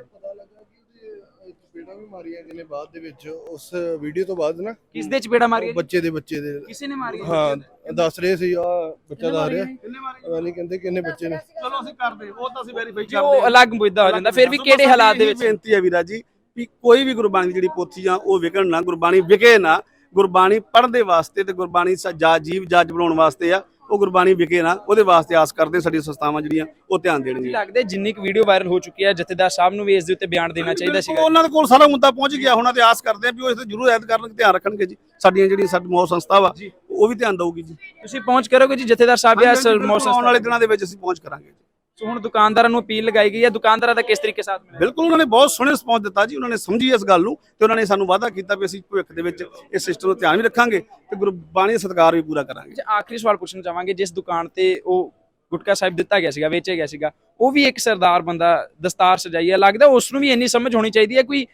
ਚਪੇੜਾਂ ਵੀ ਮਾਰੀਆਂ ਜਿਹਨੇ ਬਾਅਦ ਦੇ ਵਿੱਚ ਉਸ ਵੀਡੀਓ ਤੋਂ ਬਾਅਦ ਨਾ ਕਿਸ ਦੇ ਚਪੇੜਾ ਮਾਰੀ ਉਹ ਬੱਚੇ ਦੇ ਬੱਚੇ ਦੇ। ਕਿਸੇ ਨੇ ਮਾਰੀ ਹਾਂ ਦੱਸ ਰਹੇ ਸੀ ਆ ਬੱਚਾ ਦੱਸ ਰਿਹਾ। ਪਤਾ ਨਹੀਂ ਕਹਿੰਦੇ ਕਿੰਨੇ ਬੱਚੇ ਨੇ। ਚਲੋ ਅਸੀਂ ਕਰਦੇ ਉਹ ਤਾਂ ਅਸੀਂ ਵੈਰੀਫਾਈ ਜੀ ਉਹ ਅਲੱਗ ਮੁੱਦਾ ਹੋ ਜਾਂਦਾ। ਫਿਰ ਵੀ ਕਿਹੜੇ ਹਾਲਾਤ ਦੇ ਵਿੱਚ? ਬੇਨਤੀ ਹੈ ਵੀਰਾ ਜੀ ਵੀ ਕੋਈ ਵੀ ਗੁਰਬਾਣੀ ਦੀ ਜਿਹੜੀ ਪੋਥੀ ਆ ਉਹ ਵਿਕਣ ਨਾ ਗੁਰਬਾਣੀ ਵਿਕੇ ਨਾ। ਗੁਰਬਾਣੀ ਪੜ੍ਹਨ ਦੇ ਵਾਸਤੇ ਤੇ ਗੁਰਬਾਣੀ ਸ- ਜਾ ਜੀਵ ਜੱਜ ਬਣਾਉਣ ਵਾਸਤੇ ਆ। ਉਹ ਗੁਰਬਾਣੀ ਵਿਕੇ ਨਾ ਉਹਦੇ ਵਾਸਤੇ ਆਸ ਕਰਦੇ ਸਾਡੀਆਂ ਸੰਸਥਾਵਾਂ ਜਿਹੜੀਆਂ ਉਹ ਧਿਆਨ ਦੇਣਗੀਆਂ। ਲੱਗਦਾ ਜਿੰਨੀ ਕੁ ਵੀਡੀਓ ਵਾਇਰਲ ਹੋ ਚੁੱਕੀ ਹੈ ਜਥੇਦਾਰ ਸਾਹਿਬ ਨੂੰ ਵੀ ਇਸ ਦੇ ਉੱਤੇ ਬਿਆਨ ਦੇਣਾ ਚਾਹੀਦਾ ਸੀਗਾ। ਉਹਨਾਂ ਦੇ ਕੋਲ ਸਾਰਾ ਮੁੱਦਾ ਪਹੁੰਚ ਗਿਆ ਉਹਨਾਂ ਤੇ ਆਸ ਕਰਦੇ ਆ ਵੀ ਉਹ ਇਸ ਤੇ ਜ਼ਰੂਰ ਐਦ ਕਰਨਗੇ ਧਿਆਨ ਰੱਖਣਗੇ ਜੀ। ਸਾਡੀਆਂ ਜਿਹੜੀਆਂ ਸਾਡੀ ਮੌਤ ਸੰਸਥਾ ਵਾ। ਉਹ ਵੀ ਧਿਆਨ ਦਊਗੀ ਜੀ। ਤੁਸੀਂ ਪਹੁੰਚ ਕਰੋਗੇ ਜੀ ਜਥੇਦਾਰ ਸਾਹਿਬ ਜਾਂ ਮੌਸਮ ਆਉਣ ਵਾਲੇ ਦਿਨਾਂ ਦੇ ਵਿੱਚ ਅਸੀਂ ਪਹੁੰਚ ਕਰਾਂਗੇ ਸੋ ਹੁਣ ਦੁਕਾਨਦਾਰਾਂ ਨੂੰ ਅਪੀਲ ਲਗਾਈ ਗਈ ਹੈ। ਦੁਕਾਨਦਾਰਾਂ ਦਾ ਕਿਸ ਤਰੀਕੇ ਸਾਥ ਮਿਲਿਆ? ਬਿਲਕੁਲ ਉਹਨਾਂ ਨੇ ਬਹੁਤ ਸੋਹਣੇ ਰਿਸਪੌਂਸ ਦਿੱਤਾ ਜੀ। ਉਹਨਾਂ ਨੇ ਸਮਝੀ ਇਸ ਗੱਲ ਨੂੰ ਤੇ ਉਹਨਾਂ ਨੇ ਸਾਨੂੰ ਵਾਅਦਾ ਕੀਤਾ ਵੀ ਅਸੀਂ ਭਵਿੱਖ ਦੇ ਵਿੱਚ ਇਸ ਸਿਸਟਮ ਨੂੰ ਧਿਆਨ ਵੀ ਰੱਖਾਂਗੇ ਤੇ ਗੁਰਬਾਣੀ ਦਾ ਸਤਿਕਾਰ ਵੀ ਪੂਰਾ ਕਰਾਂਗੇ। ਜੀ ਆਖਰੀ ਸਵਾਲ ਪੁੱਛਣਾ ਚਾਹਾਂਗੇ। ਜਿਸ ਦੁਕਾਨ ਤੇ ਉਹ ਗੁਟਕਾ ਸਾਹਿਬ ਦਿੱਤਾ ਗਿਆ ਸੀਗਾ ਵੇਚਿਆ ਗਿਆ ਸੀਗਾ ਉਹ ਵੀ ਇੱਕ ਸਰਦਾਰ ਬੰਦਾ ਦਸਤਾਰ ਸਜਾਈ ਹੈ। ਲੱਗਦਾ ਉਸ ਨੂੰ ਵੀ ਇੰਨੀ ਸਮਝ ਹੋਣੀ ਚਾਹੀਦੀ ਹੈ ਕੋਈ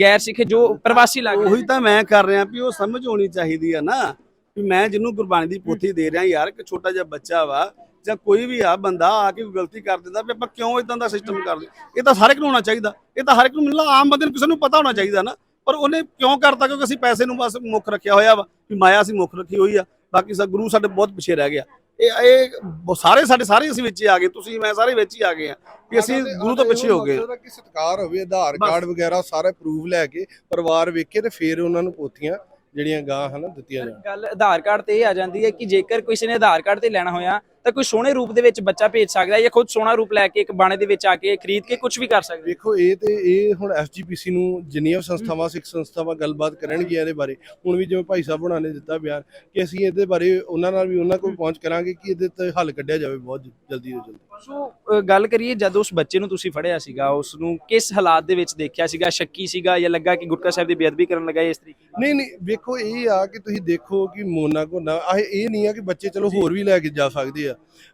ਗੈਰ ਸਿੱਖ ਜੋ ਪ੍ਰਵਾਸੀ ਲੱਗ ਉਹੀ ਤਾਂ ਮੈਂ ਕਰ ਰਿਹਾ ਵੀ ਉਹ ਸਮਝ ਹੋਣੀ ਚਾਹੀਦੀ ਆ ਨਾ। ਵੀ ਮੈਂ ਜਿਹਨੂੰ ਗੁਰਬਾਣੀ ਦੀ ਪੋਥੀ ਦੇ ਰਿਹਾ ਯਾਰ ਇੱਕ ਛੋਟਾ ਜਿਹਾ ਬੱਚਾ ਵਾ ਜਾਂ ਕੋਈ ਵੀ ਆ ਬੰਦਾ ਆ ਕੇ ਕੋਈ ਗਲਤੀ ਕਰ ਦਿੰਦਾ ਵੀ ਆਪਾਂ ਕਿਉਂ ਇਦਾਂ ਦਾ ਸਿਸਟਮ ਕਰਦੇ? ਇਹ ਤਾਂ ਹਰ ਇੱਕ ਨੂੰ ਹੋਣਾ ਚਾਹੀਦਾ। ਇਹ ਤਾਂ ਹਰ ਇੱਕ ਨੂੰ ਮਿਲਣਾ ਆਮ ਬੰਦੇ ਨੂੰ ਕਿਸੇ ਨੂੰ ਪਤਾ ਹੋਣਾ ਚਾਹੀਦਾ ਨਾ। ਪਰ ਉਹਨੇ ਕਿਉਂ ਕਰਤਾ? ਕਿਉਂਕਿ ਅਸੀਂ ਪੈਸੇ ਨੂੰ ਬਸ ਮੁੱਖ ਰੱਖਿਆ ਹੋਇਆ ਵਾ ਵੀ ਮਾਇਆ ਅਸੀਂ ਮੁੱਖ ਰੱਖੀ ਹੋਈ ਆ। ਬਾਕੀ ਸਾ ਗੁਰੂ ਸਾਡੇ ਬਹੁਤ ਪਿੱਛੇ ਰਹਿ ਗਿਆ। ਇਹ ਇਹ ਸਾਰੇ ਸਾਡੇ ਸਾਰੇ ਅਸੀਂ ਵਿੱਚ ਹੀ ਆ ਗਏ। ਤੁਸੀਂ ਮੈਂ ਸਾਰੇ ਵਿੱਚ ਹੀ ਆ ਗਏ ਆ। ਵੀ ਅਸੀਂ ਗੁਰੂ ਤੋਂ ਪਿੱਛੇ ਹੋ ਗਏ। ਕਿ ਸਤਕਾਰ ਹੋਵੇ ਆਧਾਰ। ਕਾਰਡ ਵਗੈਰਾ ਸਾਰਾ ਪ੍ਰੂਫ ਲੈ ਕੇ ਪਰਿਵਾਰ ਵੇਖੇ ਤੇ ਫਿਰ ਉਹਨਾਂ ਨੂੰ ਪੋਥੀਆਂ ਜਿਹੜੀਆਂ ਗਾਂ ਹਨ ਦਿੱਤੀਆਂ ਜਾਣ। ਗੱਲ ਆਧਾਰ ਕਾਰਡ ਤੇ ਇਹ ਆ ਜਾਂਦੀ ਹੈ ਕਿ ਜੇਕਰ ਕਿਸੇ ਨੇ ਆਧਾਰ ਕਾਰਡ ਤੇ ਲੈਣਾ ਹੋਇਆ ਤਾਂ ਕੋਈ ਸੋਹਣੇ ਰੂਪ ਦੇ ਵਿੱਚ ਬੱਚਾ ਭੇਜ ਸਕਦਾ ਹੈ ਜਾਂ ਖੁਦ ਸੋਹਣਾ ਰੂਪ ਲੈ ਕੇ ਇੱਕ ਬਾਣੇ ਦੇ ਵਿੱਚ ਆ ਕੇ ਖਰੀਦ ਕੇ ਕੁਝ ਵੀ ਕਰ ਸਕਦਾ ਵੇਖੋ ਇਹ ਤੇ ਇਹ ਹੁਣ ਐਸਜੀਪੀਸੀ ਨੂੰ ਜਿੰਨੀਆਂ ਸੰਸਥਾਵਾਂ ਸਿੱਖ ਸੰਸਥਾਵਾਂ ਗੱਲਬਾਤ ਕਰਨਗੀਆਂ ਇਹਦੇ ਬਾਰੇ ਹੁਣ ਵੀ ਜਿਵੇਂ ਭਾਈ ਸਾਹਿਬ ਹੁਣਾਂ ਨੇ ਦਿੱਤਾ ਬਿਆਨ ਕਿ ਅਸੀਂ ਇਹਦੇ ਬਾਰੇ ਉਹਨਾਂ ਨਾਲ ਵੀ ਉਹਨਾਂ ਕੋਲ ਪਹੁੰਚ ਕਰਾਂਗੇ ਕਿ ਇਹਦੇ ਤੇ ਹੱਲ ਕੱਢਿਆ ਜਾਵੇ ਬਹੁਤ ਜਲਦੀ ਤੋਂ ਜਲਦੀ। ਸੋ ਅ, ਗੱਲ ਕਰੀਏ ਜਦ ਉਸ ਬੱਚੇ ਨੂੰ ਤੁਸੀਂ ਫੜਿਆ ਸੀਗਾ ਉਸ ਨੂੰ ਕਿਸ ਹਾਲਾਤ ਦੇ ਵਿੱਚ ਦੇਖਿਆ ਸੀਗਾ? ਸ਼ੱਕੀ ਸੀਗਾ ਜਾਂ ਲੱਗਾ ਕਿ ਗੁਟਕਾ ਸਾਹਿਬ ਦੀ ਬੇਅਦਬੀ ਕਰਨ ਲੱਗਾ ਇਸ ਤਰੀਕੇ ਨਾਲ? ਨਹੀਂ ਨਹੀਂ ਵੇਖੋ ਇਹ ਆ ਕਿ ਤੁਸੀਂ ਦੇਖੋ ਕਿ ਮੋਨਾ ਕੋਨਾ ਆਹ ਇਹ ਨਹੀਂ ਆ ਕਿ ਬੱਚੇ ਚਲੋ ਹੋਰ ਵੀ ਲੈ ਕੇ ਜਾ ਸਕਦੇ ਆ।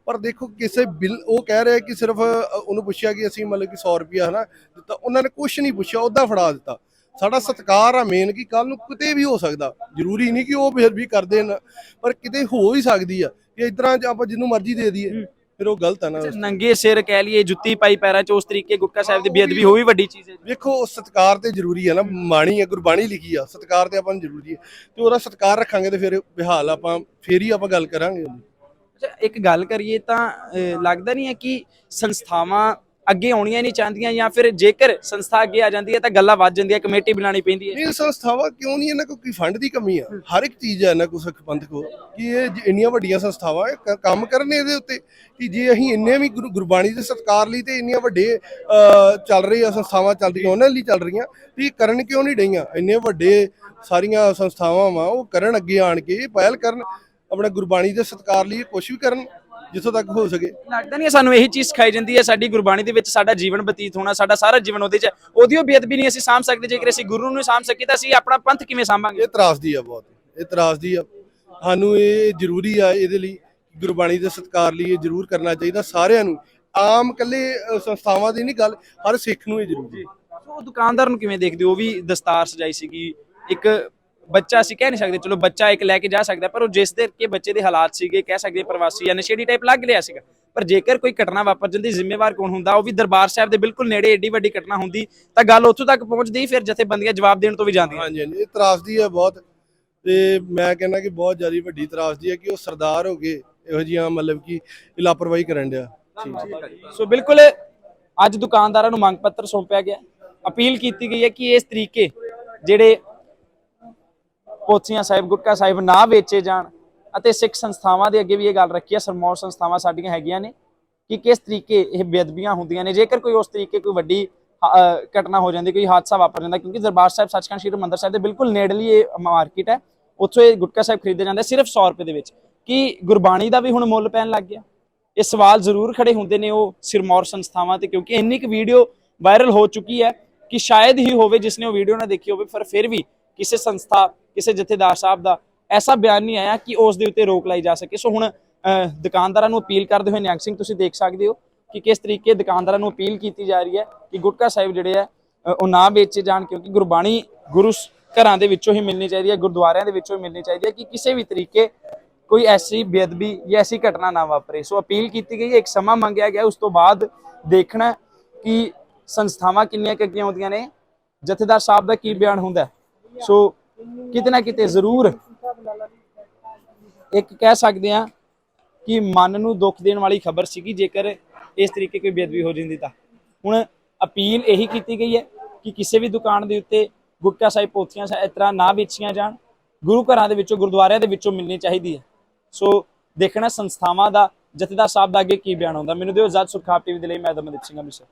ਪਰ ਦੇਖੋ ਕਿਸੇ ਬਿੱਲ ਉਹ ਕਹਿ ਰਿਹਾ ਕਿ ਸਿਰਫ ਉਹਨੂੰ ਪੁੱਛਿਆ ਕਿ ਅਸੀਂ ਮਤਲਬ ਕਿ 100 ਰੁਪਿਆ ਹਨਾ ਦਿੱਤਾ। ਉਹਨਾਂ ਨੇ ਕੁਝ ਨਹੀਂ ਪੁੱਛਿਆ ਉਹਦਾ ਫੜਾ ਦਿੱਤਾ। ਸਾਡਾ ਸਤਕਾਰ ਆ ਮੇਨ ਕਿ ਕੱਲ ਨੂੰ ਕਿਤੇ ਵੀ ਹੋ ਸਕਦਾ। ਜ਼ਰੂਰੀ ਨਹੀਂ ਕਿ ਉਹ ਫਿਰ ਵੀ ਕਰਦੇ ਨੇ ਪਰ ਕਿਤੇ ਹੋ ਵੀ ਸਕਦੀ ਆ ਕਿ ਇਤਰਾ ਆਪਾਂ ਜਿੰਨੂੰ ਮਰਜ਼ੀ ਦੇ ਦਈਏ। ਫਿਰ ਉਹ ਗਲਤ ਆ ਨਾ। ਨੰਗੇ ਸਿਰ ਕਹਿ ਲਈਏ ਜੁੱਤੀ ਪਾਈ ਪੈਰਾਂ 'ਚ ਉਸ ਤਰੀਕੇ ਗੁਟਕਾ ਸਾਹਿਬ ਦੀ ਬੇਅਦਬੀ ਹੋਈ ਵੱਡੀ ਚੀਜ਼ ਹੈ। ਵੇਖੋ ਸਤਕਾਰ ਤੇ ਜ਼ਰੂਰੀ ਹੈ ਨਾ। ਬਾਣੀ ਹੈ ਗੁਰਬਾਣੀ ਲਿਖੀ ਆ। ਸਤਕਾਰ ਤੇ ਆਪਾਂ ਨੂੰ ਜ਼ਰੂਰੀ ਹੈ ਤੇ ਉਹਦਾ ਸਤਕਾਰ ਰੱਖਾਂਗੇ ਤੇ ਫਿਰ ਬਿਹਾਲ ਆਪਾਂ ਫੇਰ ਹੀ ਆਪਾਂ ਗੱਲ ਕਰਾਂਗੇ। ਅੱਛਾ, ਇੱਕ ਗੱਲ ਕਰੀਏ ਤਾਂ ਲੱਗਦਾ ਨਹੀਂ ਹੈ ਕਿ ਸੰਸਥਾਵਾਂ ਅੱਗੇ ਆਉਣੀਆਂ ਨਹੀਂ ਚਾਹੁੰਦੀਆਂ ਜਾਂ ਫਿਰ ਜੇਕਰ ਸੰਸਥਾ ਅੱਗੇ ਆ ਜਾਂਦੀ ਹੈ ਤਾਂ ਗੱਲਾਂ ਵੱਜ ਜਾਂਦੀਆਂ, ਕਮੇਟੀ ਬਣਾਉਣੀ ਪੈਂਦੀ ਹੈ। ਇਹ ਸੰਸਥਾਵਾਂ ਕਿਉਂ ਨਹੀਂ ਇਹਨਾਂ ਕੋਲ ਕੋਈ ਫੰਡ ਦੀ ਕਮੀ ਆ? ਹਰ ਇੱਕ ਚੀਜ਼ ਹੈ ਇਹਨਾਂ ਕੋਲ ਸਿੱਖ ਕੋ ਕਿ ਇਹ ਇੰਨੀਆਂ ਵੱਡੀਆਂ ਸੰਸਥਾਵਾਂ ਕੰਮ ਕਰਨ ਇਹਦੇ ਉੱਤੇ, ਕਿ ਜੇ ਅਸੀਂ ਇੰਨੇ ਵੀ ਗੁਰਬਾਣੀ ਦੇ ਸਤਕਾਰ ਲਈ ਤੇ ਇੰਨੀਆਂ ਵੱਡੇ ਚੱਲ ਰਹੀ ਆ ਸੰਸਥਾਵਾਂ ਚੱਲ ਰਹੀਆਂ, ਉਹਨਾਂ ਲਈ ਚੱਲ ਰਹੀਆਂ ਵੀ ਕਰਨ ਕਿਉਂ ਨਹੀਂ ਡਈਆਂ? ਇੰਨੇ ਵੱਡੇ ਸਾਰੀਆਂ ਸੰਸਥਾਵਾਂ ਵਾ, ਉਹ ਕਰਨ ਅੱਗੇ ਆਣ ਕੇ ਪਹਿਲ ਕਰਨ ਆਪਣਾ ਗੁਰਬਾਣੀ ਦੇ ਸਤਕਾਰ ਲਈ ਕੁਝ ਵੀ ਕਰਨ ਜਿੱਥੋਂ ਤੱਕ ਹੋ ਸਕੇ। ਲੱਗਦਾ ਨਹੀਂ ਹੈ ਸਾਨੂੰ ਇਹੀ ਚੀਜ਼ ਸਿਖਾਈ ਜਾਂਦੀ ਹੈ ਸਾਡੀ ਗੁਰਬਾਣੀ ਦੇ ਵਿੱਚ ਸਾਡਾ ਜੀਵਨ ਬਤੀਤ ਹੋਣਾ ਸਾਡਾ ਸਾਰਾ ਜੀਵਨ ਉਹਦੇ 'ਚ ਹੈ। ਉਹਦੀ ਉਹ ਬੇਅਦਬੀ ਨਹੀਂ ਅਸੀਂ ਸਾਂਭ ਸਕਦੇ ਜੇਕਰ ਅਸੀਂ ਗੁਰੂ ਨੂੰ ਸਾਂਭ ਸਕੀ ਤਾਂ ਅਸੀਂ ਆਪਣਾ ਪੰਥ ਕਿਵੇਂ ਸਾਂਭਾਂਗੇ? ਇਹ ਤਰਾਸਦੀ ਆ ਬਹੁਤ ਇਹ ਤਰਾਸਦੀ ਆ। ਸਾਨੂੰ ਇਹ ਜ਼ਰੂਰੀ ਆ ਇਹਦੇ ਲਈ ਗੁਰਬਾਣੀ ਦੇ ਸਤਕਾਰ ਲਈ ਇਹ ਜ਼ਰੂਰ ਕਰਨਾ ਚਾਹੀਦਾ ਸਾਰਿਆਂ ਨੂੰ। ਆਮ ਕੱਲੇ ਸੰਸਥਾਵਾਂ ਦੀ ਨਹੀਂ ਗੱਲ ਹਰ ਸਿੱਖ ਨੂੰ ਇਹ ਜ਼ਰੂਰੀ ਸੋ ਉਹ ਦੁਕਾਨਦਾਰ ਨੂੰ ਕਿਵੇਂ ਦੇਖਦੇ ਹੋ? ਉਹ ਵੀ ਦਸਤਾਰ ਸਜਾਈ ਸੀਗੀ ਇੱਕ ਬੱਚਾ ਅਸੀਂ ਕਹਿ ਨਹੀਂ ਸਕਦੇ ਚਲੋ ਬੱਚਾ ਇੱਕ ਲੈ ਕੇ ਜਾ ਸਕਦਾ ਪਰ ਉਹ ਜਿਸ ਦੇ ਕੇ ਬੱਚੇ ਦੇ ਹਾਲਾਤ ਸੀਗੇ ਕਹਿ ਸਕਦੇ ਹਾਂ ਪ੍ਰਵਾਸੀ ਜਾਂ ਨਸ਼ੇੜੀ ਟਾਈਪ ਲੱਗ ਲਿਆ ਸੀਗਾ। ਪਰ ਜੇਕਰ ਕੋਈ ਘਟਨਾ ਵਾਪਰ ਜਾਂਦੀ ਜ਼ਿੰਮੇਵਾਰ ਕੌਣ ਹੁੰਦਾ? ਉਹ ਵੀ ਦਰਬਾਰ ਸਾਹਿਬ ਦੇ ਬਿਲਕੁਲ ਨੇੜੇ ਏਡੀ ਵੱਡੀ ਘਟਨਾ ਹੁੰਦੀ ਤਾਂ ਗੱਲ ਉੱਥੋਂ ਤੱਕ ਪਹੁੰਚਦੀ ਫਿਰ ਜਥੇਬੰਦੀਆਂ ਜਵਾਬ ਦੇਣ ਤੋਂ ਵੀ ਜਾਂਦੀਆਂ। ਹਾਂਜੀ ਹਾਂਜੀ ਇਹ ਤਰਾਸਦੀ ਆ ਬਹੁਤ। ਤੇ ਮੈਂ ਕਹਿੰਦਾ ਕਿ ਬਹੁਤ ਜ਼ਿਆਦਾ ਵੱਡੀ ਤਰਾਸਦੀ ਆ ਕਿ ਉਹ ਸਰਦਾਰ ਹੋ ਗਏ ਇਹੋ ਜਿਹੀਆਂ ਮਤਲਬ ਕਿ ਲਾਪਰਵਾਹੀ ਕਰਨ ਡਿਆ। ਸੋ ਬਿਲਕੁਲ ਅੱਜ ਦੁਕਾਨਦਾਰਾਂ ਨੂੰ ਮੰਗ ਪੱਤਰ ਸੌਂਪਿਆ ਗਿਆ। ਅਪੀਲ ਕੀਤੀ ਗਈ ਹੈ ਕਿ ਇਸ ਤਰੀਕੇ ਜਿਹੜੇ ਪੋਥੀਆਂ ਸਾਹਿਬ, ਗੁਟਕਾ ਸਾਹਿਬ ਨਾ ਵੇਚੇ ਜਾਣ ਅਤੇ ਸਿੱਖ ਸੰਸਥਾਵਾਂ ਦੇ ਅੱਗੇ ਵੀ ਇਹ ਗੱਲ ਰੱਖੀ ਹੈ ਸਰਮੌਰ ਸੰਸਥਾਵਾਂ ਸਾਡੀਆਂ ਹੈਗੀਆਂ ਨੇ ਕਿ ਕਿਸ ਤਰੀਕੇ ਇਹ ਬੇਅਦਬੀਆਂ ਹੁੰਦੀਆਂ ਨੇ। ਜੇਕਰ ਕੋਈ ਉਸ ਤਰੀਕੇ ਕੋਈ ਵੱਡੀ ਘਟਨਾ ਹੋ ਜਾਂਦੀ, ਕੋਈ ਹਾਦਸਾ ਵਾਪਰ ਜਾਂਦਾ, ਕਿਉਂਕਿ ਦਰਬਾਰ ਸਾਹਿਬ, ਸੱਚਖੰਡ ਸ਼੍ਰੀ ਹਰਿਮੰਦਰ ਸਾਹਿਬ ਦੇ ਬਿਲਕੁਲ ਨੇੜਲੀ ਇਹ ਮਾਰਕੀਟ ਹੈ, ਉੱਥੋਂ ਇਹ ਗੁਟਕਾ ਸਾਹਿਬ ਖਰੀਦੇ ਜਾਂਦੇ ਸਿਰਫ 100 ਰੁਪਏ ਦੇ ਵਿੱਚ। ਕਿ ਗੁਰਬਾਣੀ ਦਾ ਵੀ ਹੁਣ ਮੁੱਲ ਪੈਣ ਲੱਗ ਗਿਆ? ਇਹ ਸਵਾਲ ਜ਼ਰੂਰ ਖੜੇ ਹੁੰਦੇ ਨੇ ਉਹ ਸਿਰਮੌਰ ਸੰਸਥਾਵਾਂ ਤੇ, ਕਿਉਂਕਿ ਇੰਨੀ ਕੁ ਵੀਡੀਓ ਵਾਇਰਲ ਹੋ ਚੁੱਕੀ ਹੈ ਕਿ ਸ਼ਾਇਦ ਹੀ ਹੋਵੇ ਜਿਸਨੇ ਉਹ ਵੀਡੀਓ ਨਾ ਦੇਖੀ ਹੋਵੇ, ਪਰ ਫਿਰ ਵੀ ਕਿਸੇ ਸੰਸਥਾ ਕਿਸੇ ਜਥੇਦਾਰ ਸਾਹਿਬ ਦਾ ਐਸਾ ਬਿਆਨ ਨਹੀਂ ਆਇਆ ਕਿ ਉਸ ਦੇ ਉੱਤੇ ਰੋਕ ਲਾਈ ਜਾ ਸਕੇ। ਸੋ ਹੁਣ ਦੁਕਾਨਦਾਰਾਂ ਨੂੰ ਅਪੀਲ ਕਰਦੇ ਹੋਏ ਨਿਹੰਗ ਸਿੰਘ, ਤੁਸੀਂ ਦੇਖ ਸਕਦੇ ਹੋ ਕਿ ਕਿਸ ਤਰੀਕੇ ਦੁਕਾਨਦਾਰਾਂ ਨੂੰ ਅਪੀਲ ਕੀਤੀ ਜਾ ਰਹੀ ਹੈ ਕਿ ਗੁਟਕਾ ਸਾਹਿਬ ਜਿਹੜੇ ਆ ਉਹ ਨਾ ਵੇਚੇ ਜਾਣ ਕਿਉਂਕਿ ਗੁਰਬਾਣੀ ਗੁਰੂ ਘਰਾਂ ਦੇ ਵਿੱਚੋਂ ਹੀ ਮਿਲਣੀ ਚਾਹੀਦੀ ਹੈ, ਗੁਰਦੁਆਰਿਆਂ ਦੇ ਵਿੱਚੋਂ ਹੀ ਮਿਲਣੀ ਚਾਹੀਦੀ ਹੈ ਕਿ ਕਿਸੇ ਵੀ ਤਰੀਕੇ ਕੋਈ ਐਸੀ ਬੇਅਦਬੀ ਜਾਂ ਐਸੀ ਘਟਨਾ ਨਾ ਵਾਪਰੇ। ਸੋ ਅਪੀਲ ਕੀਤੀ ਗਈ ਹੈ, ਇੱਕ ਸਮਾਂ ਮੰਗਿਆ ਗਿਆ, ਉਸ ਤੋਂ ਬਾਅਦ ਦੇਖਣਾ ਕਿ ਸੰਸਥਾਵਾਂ ਕਿੰਨੀਆਂ ਕੁ ਅੱਗੇ ਆਉਂਦੀਆਂ ਨੇ। ਜਥੇਦਾਰ ਸਾਹਿਬ ਦਾ ਕੀ ਬਿਆਨ ਹੁੰਦਾ ਸੋ ਕਿਤੇ ਨਾ ਕਿਤੇ ਜ਼ਰੂਰ ਇੱਕ ਕਹਿ ਸਕਦੇ ਆ ਕਿ ਮਨ ਨੂੰ ਦੁੱਖ ਦੇਣ ਵਾਲੀ ਖਬਰ ਸੀਗੀ, ਜੇਕਰ ਇਸ ਤਰੀਕੇ ਕੋਈ ਬੇਅਦਬੀ ਹੋ ਜਾਂਦੀ ਤਾਂ। ਹੁਣ ਅਪੀਲ ਇਹੀ ਕੀਤੀ ਗਈ ਹੈ ਕਿ ਕਿਸੇ ਵੀ ਦੁਕਾਨ ਦੇ ਉੱਤੇ ਗੁਟਕਾ ਸਾਹਿਬ ਪੋਥੀਆਂ ਇਸ ਤਰ੍ਹਾਂ ਨਾ ਵੇਚੀਆਂ ਜਾਣ। ਗੁਰੂ ਘਰਾਂ ਦੇ ਵਿੱਚੋਂ, ਗੁਰਦੁਆਰਿਆਂ ਦੇ ਵਿੱਚੋਂ ਮਿਲਣੀ ਚਾਹੀਦੀ ਹੈ। ਸੋ ਦੇਖਣਾ ਸੰਸਥਾਵਾਂ ਦਾ, ਜਥੇਦਾਰ ਸਾਹਿਬ ਦਾ ਅੱਗੇ ਕੀ ਬਿਆਨ ਹੁੰਦਾ ਮੈਨੂੰ ਦਿਓ ਆਜ਼ਾਦ ਸੁਰਖਾਪ ਟੀਵੀ ਦੇ ਲਈ ਮੈਂ ਦਮਨਦੀਪ ਸਿੰਘ ਅੰਮ੍ਰਿਤਸਰ।